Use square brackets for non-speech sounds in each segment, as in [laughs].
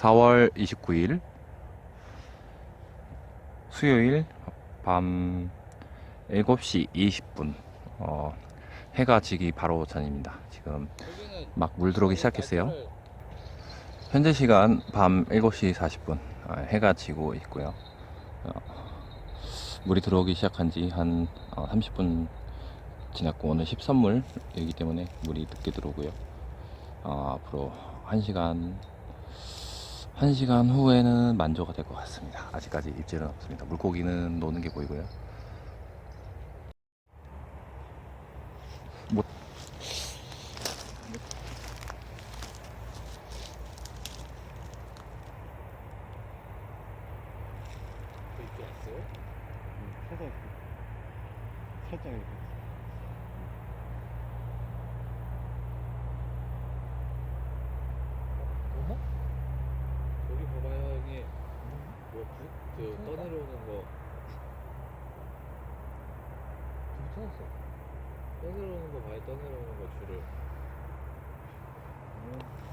4월 29일 수요일 밤 7시 20분 어, 해가 지기 바로 전입니다. 지금 막 물 들어오기 시작했어요. 현재 시간 밤 7시 40분 어, 해가 지고 있고요. 어, 물이 들어오기 시작한 지한 30분 지났고 오늘 10선물이기 때문에 물이 늦게 들어오고요. 어, 앞으로 1시간 1시간 후에는 만조가 될 것 같습니다. 아직까지 입질은 없습니다. 물고기는 노는 게 보이고요. 뭐 이렇게 왔어요? 살짝 살짝 이렇게 어머? 저기 봐봐요 형님 뭐 부, 저 떠내려오는 거. 찾았어. 떠내려오는 거 봐요 떠내려오는 거 줄을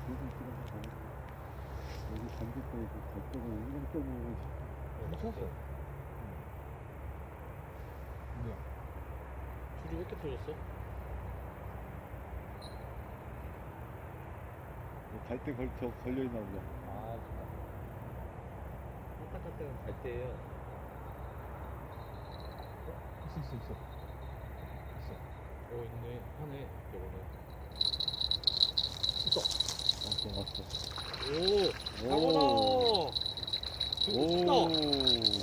여기 지금 보고 여기 반대쪽에 저쪽은 이런 쪽으로 찾았어. 뭐야? 줄이 왜 이렇게 터졌어? 갈때 걸, 저 걸려있나 보다 갈 때예요 있어 있어 있어 있어 어 있네 하네 저거는 있어 왔어 왔어 오 상어다 오.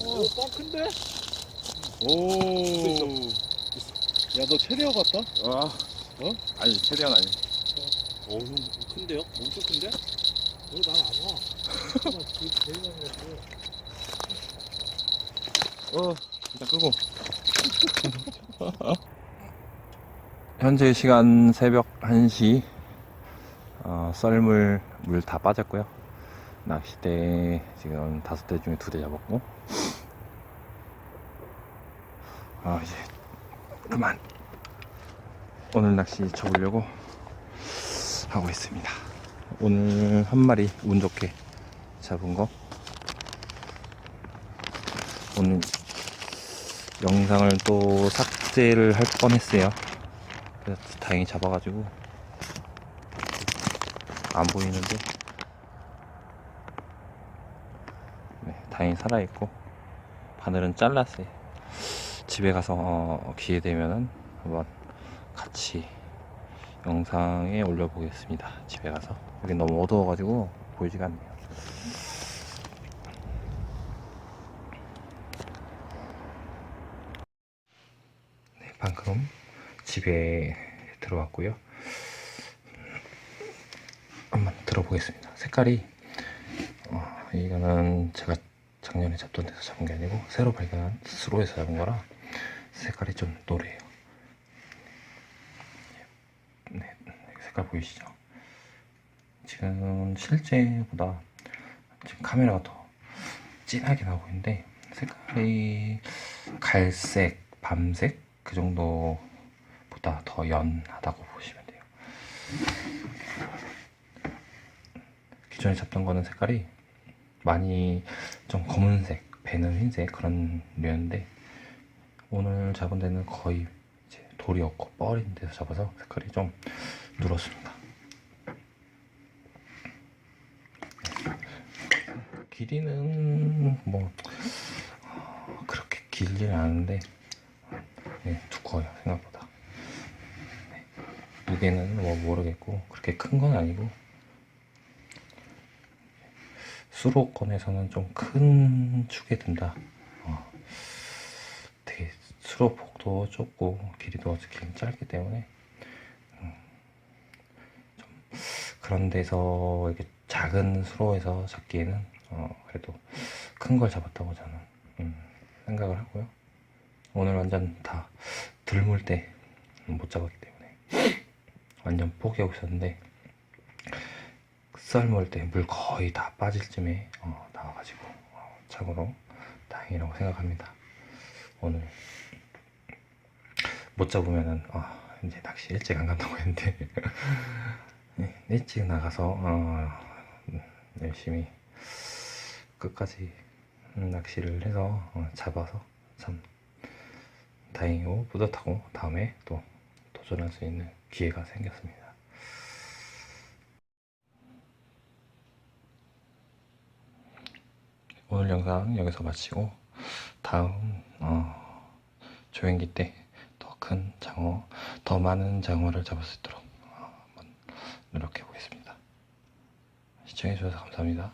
오 빵 큰데? 오. 야, 너 체리어 봤다? 아, 어? 아니 최대한 아니. 어우 큰데요? 엄청 큰데? 왜난안 와? [laughs] 잠깐만 그 제일 많이 왔어 어, 일단 끄고. [laughs] 현재 시간 새벽 1시. 어, 썰물 물 다 빠졌고요. 낚싯대 지금 다섯 대 중에 두 대 잡았고. 아, 이제 그만. 오늘 낚시 쳐보려고 하고 있습니다. 오늘 한 마리 운 좋게 잡은 거. 오늘 영상을 또 삭제를 할 뻔했어요. 그래서 다행히 잡아가지고 안 보이는데 네, 다행히 살아있고 바늘은 잘랐어요. 집에 가서 어, 기회 되면은 한번 같이 영상에 올려보겠습니다. 집에 가서 여기 너무 어두워가지고 보이지가 않네요. 방금 집에 들어왔고요. 한번 들어보겠습니다. 색깔이 어, 이거는 제가 작년에 잡던 데서 잡은 게 아니고 새로 발견한 스로에서 잡은 거라 색깔이 좀 노래요. 네, 색깔 보이시죠? 지금 실제보다 지금 카메라가 더 진하게 나오고 있는데 색깔이 갈색, 밤색 그 정도보다 더 연하다고 보시면 돼요. 기존에 잡던 거는 색깔이 많이 좀 검은색, 배는 흰색 그런 류였는데 오늘 잡은 데는 거의 이제 돌이 없고 뻘인 데서 잡아서 색깔이 좀 누렇습니다. 길이는 뭐 어, 그렇게 길지는 않은데 네, 두꺼워요 생각보다. 네, 무게는 뭐 모르겠고 그렇게 큰 건 아니고 수로권에서는 좀 큰 축에 든다. 어, 되게 수로 폭도 좁고 길이도 긴 짧기 때문에 음, 좀 그런 데서 이렇게 작은 수로에서 잡기에는 어, 그래도 큰 걸 잡았다고 저는 음, 생각을 하고요. 오늘 완전 다 들물 때 못 잡았기 때문에 완전 포기하고 있었는데 썰물 때 물 거의 다 빠질 쯤에 어, 나와가지고 어, 참으로 다행이라고 생각합니다. 오늘 못 잡으면은 어, 이제 낚시 일찍 안 간다고 했는데 [laughs] 네, 일찍 나가서 어, 열심히 끝까지 음, 낚시를 해서 어, 잡아서 참 다행이고 뿌듯하고 다음에 또 도전할 수 있는 기회가 생겼습니다. 오늘 영상 여기서 마치고 다음 어, 조행기 때 더 큰 장어, 더 많은 장어를 잡을 수 있도록 어, 한번 노력해 보겠습니다. 시청해 주셔서 감사합니다.